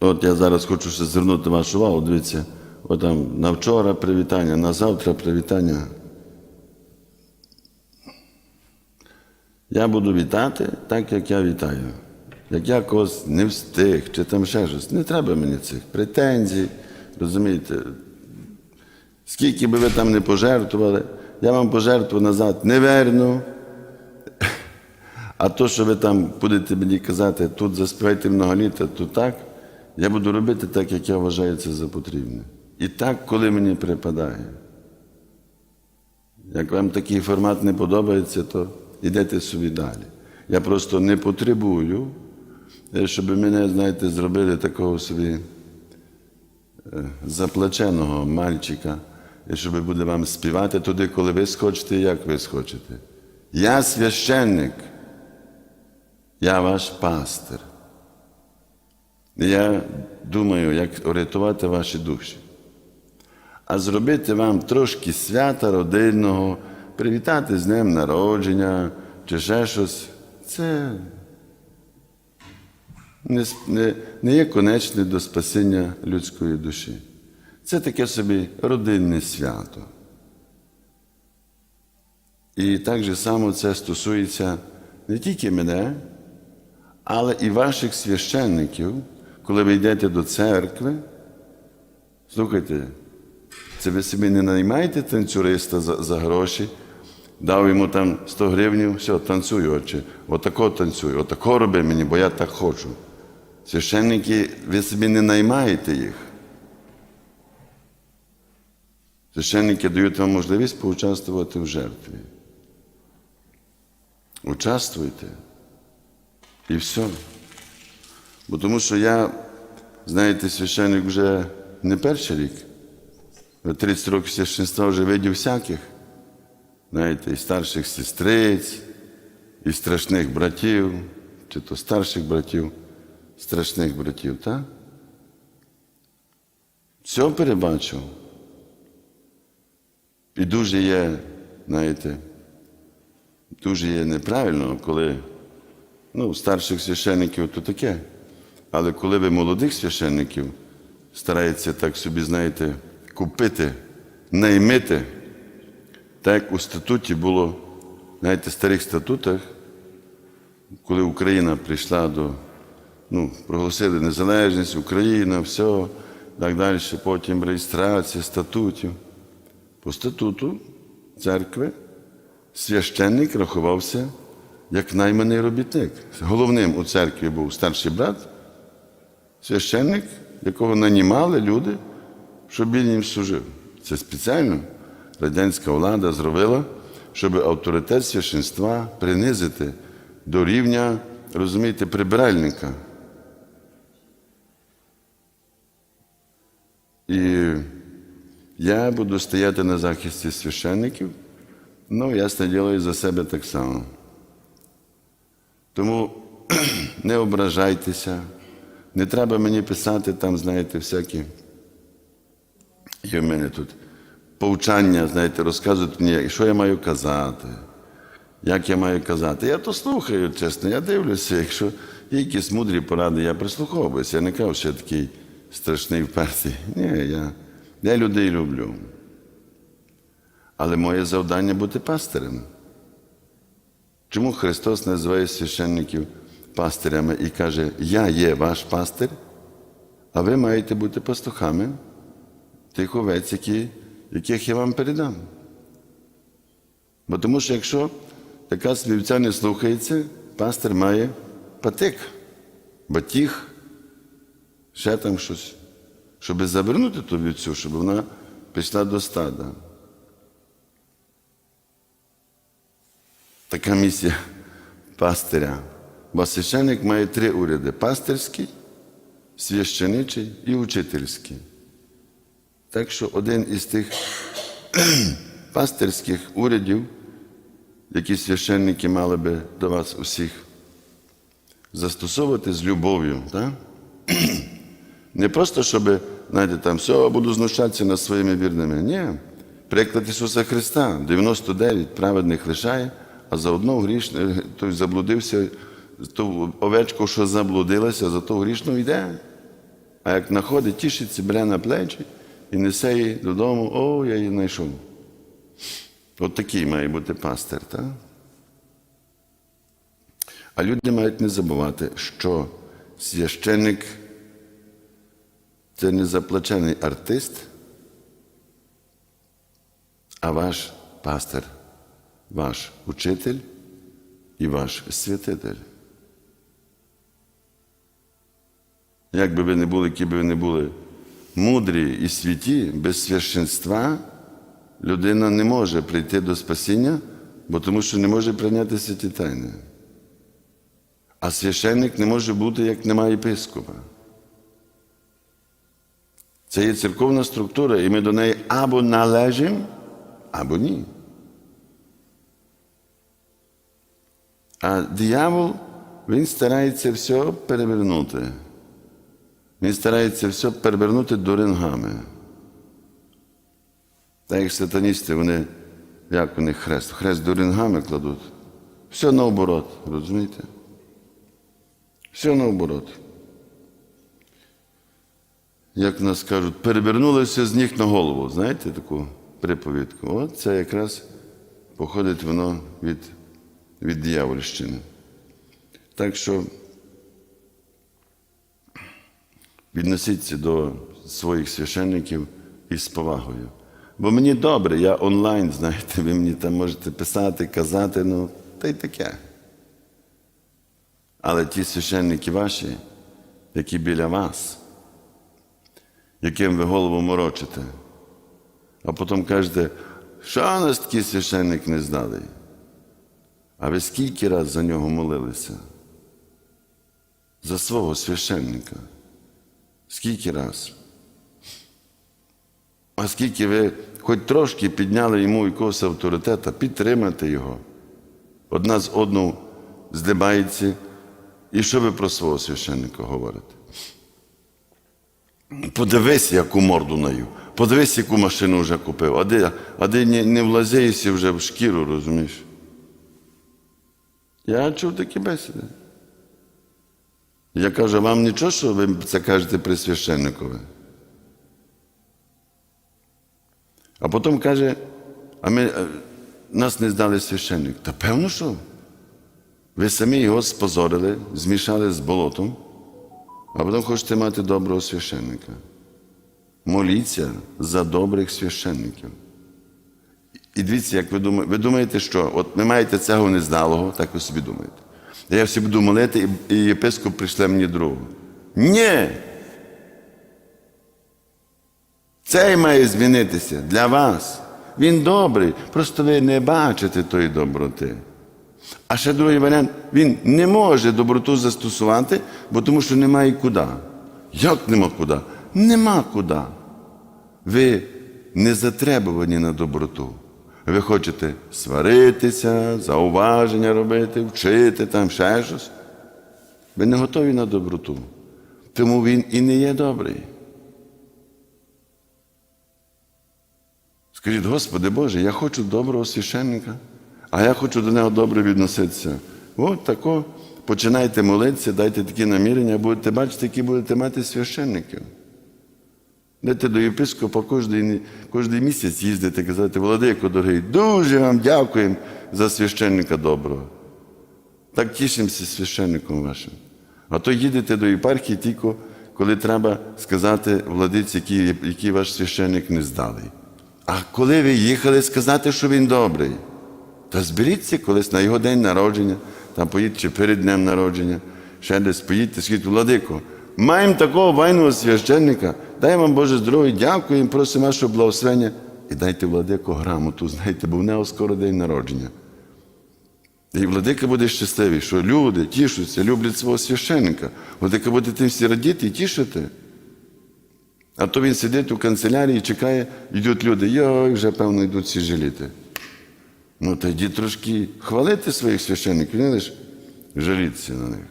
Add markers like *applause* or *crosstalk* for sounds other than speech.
От я зараз хочу ще звернути вашу увагу, дивіться, от там на вчора привітання, на завтра привітання. Я буду вітати так, як я вітаю. Як я когось не встиг, чи там ще щось. Не треба мені цих претензій, розумієте? Скільки би ви там не пожертвували, я вам пожертву назад не верну. *laughs* А то, що ви там будете мені казати, тут заспівайте много літа, тут так, я буду робити так, як я вважаю це за потрібне. І так, коли мені припадає. Як вам такий формат не подобається, то йдете собі далі. Я просто не потребую, е, щоб мене, знаєте, зробили такого собі е, заплаченого мальчика, і щоб буде вам співати туди, коли ви схочете, як ви схочете. Я священник, я ваш пастир. Я думаю, як орієнтувати ваші душі. А зробити вам трошки свята родинного, привітати з днем народження чи ще щось, це не, не, не є конечне до спасіння людської душі. Це таке собі родинне свято. І так же само це стосується не тільки мене, але і ваших священників, коли ви йдете до церкви. Слухайте, це ви собі не наймаєте танцюриста за, за гроші, дав йому там 100 гривень, все, танцюй, отче, отако танцюй, отако роби мені, бо я так хочу. Священники, ви собі не наймаєте їх. Священники дають вам можливість поучаствувати в жертві. Участвуйте. І все. Бо тому що я, знаєте, священник вже не перший рік. 30 років священства вже видів всяких. Знаєте, і старших сестриць, і страшних братів, чи то старших братів, страшних братів, так? Все перебачив. І дуже є, знаєте, дуже є неправильно, коли ну, старших священників то таке. Але коли ви молодих священників стараєтеся так собі, знаєте, купити, наймити, так як у статуті було, знаєте, в старих статутах, коли Україна прийшла до, ну, проголосили незалежність, Україна, все, так далі, потім реєстрація статутів. По статуту церкви священник рахувався як найманий робітник. Головним у церкві був старший брат, священник, якого нанімали люди, щоб він їм служив. Це спеціально радянська влада зробила, щоб авторитет священства принизити до рівня, розумієте, прибиральника. І я буду стояти на захисті священників, ну, ясне діло, за себе так само. Тому *clears throat* не ображайтеся, не треба мені писати там, знаєте, всякі. Є в мене тут повчання, знаєте, розказують мені, що я маю казати, як я маю казати. Я то слухаю, чесно, я дивлюся, якщо є якісь мудрі поради, я прислуховуюся. Я не кажу, що я такий страшний впертий. Ні, я, я людей люблю. Але моє завдання бути пастирем. Чому Христос називає священників пастирями і каже, я є ваш пастир, а ви маєте бути пастухами тих овець, які, яких я вам передам. Бо тому що якщо така вівця не слухається, пастир має патик, батіг, ще там щось, щоб завернути ту вівцю, щоб вона пішла до стада. Така місія пастиря. Бо священник має три уряди: пастирський, священичий і учительський. Так що один із тих *clears throat* пастирських урядів, які священники мали би до вас усіх застосовувати з любов'ю. Так? *clears throat* Не просто, щоб, знаєте, там все, буду знущатися над своїми вірними. Ні. Приклад Ісуса Христа, 99 праведних лишає, а за одного грішного, той заблудився, ту овечку, що заблудилася, за того грішного йде. А як знаходить, тішиться, бере на плечі і несе її додому, о, я її знайшов. От такий має бути пастир, так? А люди мають не забувати, що священник це не заплачений артист, а ваш пастир, ваш учитель і ваш святитель. Як би ви не були, які би ви не були мудрі і святі, без священства людина не може прийти до спасіння, бо тому що не може прийняти святі тайни. А священник не може бути, як немає єпископа. Це є церковна структура, і ми до неї або належимо, або ні. А диявол, він старається все перевернути. Він старається все перевернути до рингами. Так як сатаністи, вони, як у них хрест? Хрест до рингами кладуть. Все наоборот, розумієте? Все наоборот. Як нас кажуть, перевернулося з ніг на голову. Знаєте таку приповідку? От це якраз походить воно від, від диявольщини. Так що відносіться до своїх священників із повагою. Бо мені добре, я онлайн, знаєте, ви мені там можете писати, казати, ну, та й таке. Але ті священники ваші, які біля вас, яким ви голову морочите, а потім кажете, що нас такий священник не здалий? А ви скільки раз за нього молилися? За свого священника? Скільки раз? А скільки ви хоч трошки підняли йому якогось авторитета, підтримати його. Одна з одну здибається, і що ви про свого священника говорите? Подивись, яку морду наю, подивись, яку машину вже купив, а де, а де не, не влазяєшся вже в шкіру, розумієш? Я чув такі бесіди. Я кажу, вам нічого, що ви це кажете при священникові? А потім каже, а ми, е, нас не здали священник. Та певно, що? Ви самі його спозорили, змішали з болотом, а потім хочете мати доброго священника. Моліться за добрих священників. І дивіться, як ви думаєте, ви думаєте, що от ви маєте цього нездалого, так ви собі думаєте. Я всі буду молити, і єпископ прийшле мені другого. Ні! Цей має змінитися для вас. Він добрий, просто ви не бачите тої доброти. А ще другий варіант, він не може доброту застосувати, бо тому що немає куди. Як нема куди? Нема куди. Ви не затребувані на доброту. Ви хочете сваритися, зауваження робити, вчити там ще щось. Ви не готові на доброту. Тому він і не є добрий. Скажіть, Господи Боже, я хочу доброго священника, а я хочу до нього добре відноситися. От тако починайте молитися, дайте такі намірення, будете бачити, які будете мати священників. Дайте до єпископа кожен, кожен місяць їздити, казати, Владико, дорогий, дуже вам дякуємо за священника доброго. Так тішимося священником вашим. А то їдете до єпархії тільки, коли треба сказати владиці, який, який ваш священник не здалий. А коли ви їхали сказати, що він добрий, то зберіться колись на його день народження, там поїдьте перед днем народження, ще десь поїдьте, скажіть, Владико, маємо такого вайного священника, дай вам Боже здоров'я, дякуємо, просимо вашого благословення. І дайте владику грамоту, знаєте, бо в нього скоро день народження. І владика буде щасливий, що люди тішуться, люблять свого священника. Владика буде тим всі радіти і тішити. А то він сидить у канцелярії і чекає, йдуть люди, йой, вже, певно, йдуть всі жаліти. Ну, тоді трошки хвалити своїх священників, не лише жалітися на них.